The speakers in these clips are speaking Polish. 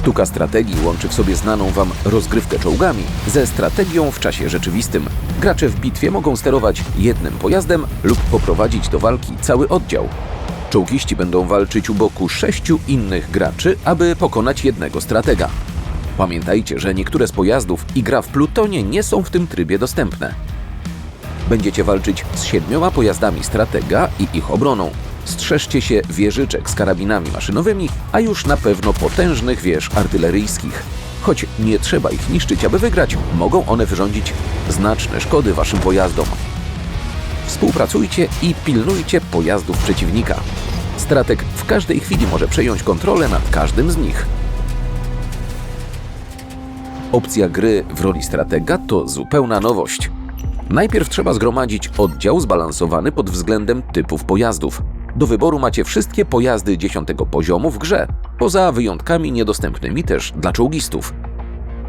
Sztuka strategii łączy w sobie znaną wam rozgrywkę czołgami ze strategią w czasie rzeczywistym. Gracze w bitwie mogą sterować jednym pojazdem lub poprowadzić do walki cały oddział. Czołgiści będą walczyć u boku sześciu innych graczy, aby pokonać jednego stratega. Pamiętajcie, że niektóre z pojazdów i gra w Plutonie nie są w tym trybie dostępne. Będziecie walczyć z siedmioma pojazdami stratega i ich obroną. Strzeżcie się wieżyczek z karabinami maszynowymi, a już na pewno potężnych wież artyleryjskich. Choć nie trzeba ich niszczyć, aby wygrać, mogą one wyrządzić znaczne szkody waszym pojazdom. Współpracujcie i pilnujcie pojazdów przeciwnika. Strateg w każdej chwili może przejąć kontrolę nad każdym z nich. Opcja gry w roli stratega to zupełna nowość. Najpierw trzeba zgromadzić oddział zbalansowany pod względem typów pojazdów. Do wyboru macie wszystkie pojazdy 10 poziomu w grze, poza wyjątkami niedostępnymi też dla czołgistów.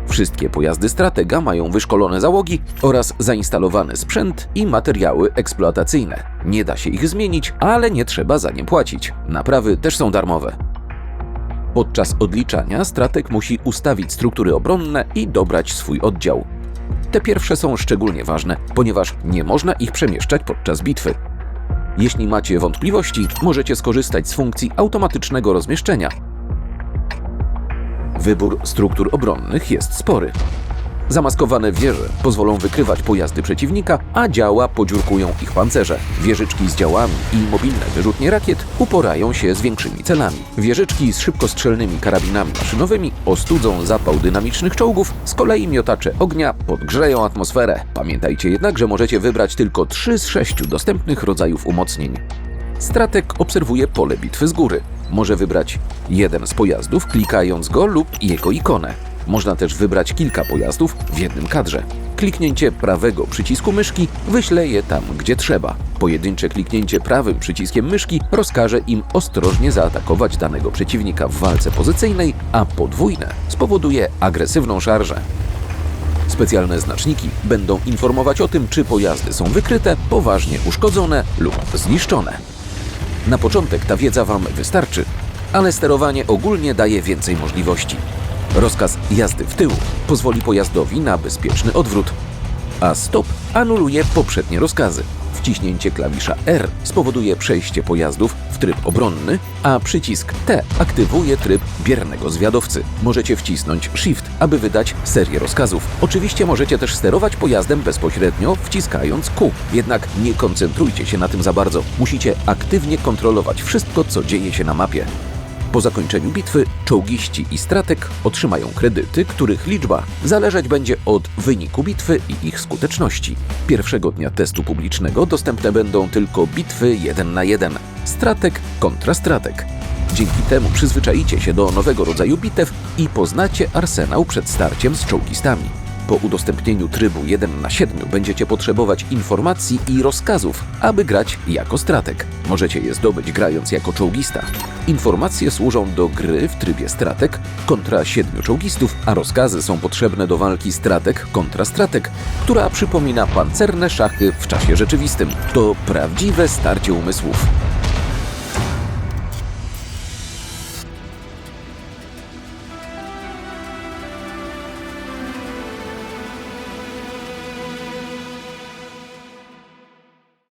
Wszystkie pojazdy stratega mają wyszkolone załogi oraz zainstalowany sprzęt i materiały eksploatacyjne. Nie da się ich zmienić, ale nie trzeba za nie płacić. Naprawy też są darmowe. Podczas odliczania strateg musi ustawić struktury obronne i dobrać swój oddział. Te pierwsze są szczególnie ważne, ponieważ nie można ich przemieszczać podczas bitwy. Jeśli macie wątpliwości, możecie skorzystać z funkcji automatycznego rozmieszczenia. Wybór struktur obronnych jest spory. Zamaskowane wieże pozwolą wykrywać pojazdy przeciwnika, a działa podziurkują ich pancerze. Wieżyczki z działami i mobilne wyrzutnie rakiet uporają się z większymi celami. Wieżyczki z szybkostrzelnymi karabinami maszynowymi ostudzą zapał dynamicznych czołgów, z kolei miotacze ognia podgrzeją atmosferę. Pamiętajcie jednak, że możecie wybrać tylko 3 z 6 dostępnych rodzajów umocnień. Strateg obserwuje pole bitwy z góry. Może wybrać jeden z pojazdów, klikając go lub jego ikonę. Można też wybrać kilka pojazdów w jednym kadrze. Kliknięcie prawego przycisku myszki wyśle je tam, gdzie trzeba. Pojedyncze kliknięcie prawym przyciskiem myszki rozkaże im ostrożnie zaatakować danego przeciwnika w walce pozycyjnej, a podwójne spowoduje agresywną szarżę. Specjalne znaczniki będą informować o tym, czy pojazdy są wykryte, poważnie uszkodzone lub zniszczone. Na początek ta wiedza Wam wystarczy, ale sterowanie ogólnie daje więcej możliwości. Rozkaz jazdy w tył pozwoli pojazdowi na bezpieczny odwrót, a stop anuluje poprzednie rozkazy. Wciśnięcie klawisza R spowoduje przejście pojazdów w tryb obronny, a przycisk T aktywuje tryb biernego zwiadowcy. Możecie wcisnąć Shift, aby wydać serię rozkazów. Oczywiście możecie też sterować pojazdem bezpośrednio, wciskając Q. Jednak nie koncentrujcie się na tym za bardzo. Musicie aktywnie kontrolować wszystko, co dzieje się na mapie. Po zakończeniu bitwy czołgiści i stratek otrzymają kredyty, których liczba zależeć będzie od wyniku bitwy i ich skuteczności. Pierwszego dnia testu publicznego dostępne będą tylko bitwy 1 na 1, stratek kontra stratek. Dzięki temu przyzwyczajicie się do nowego rodzaju bitew i poznacie arsenał przed starciem z czołgistami. Po udostępnieniu trybu 1 na 7 będziecie potrzebować informacji i rozkazów, aby grać jako stratek. Możecie je zdobyć grając jako czołgista. Informacje służą do gry w trybie stratek kontra 7 czołgistów, a rozkazy są potrzebne do walki stratek kontra stratek, która przypomina pancerne szachy w czasie rzeczywistym. To prawdziwe starcie umysłów.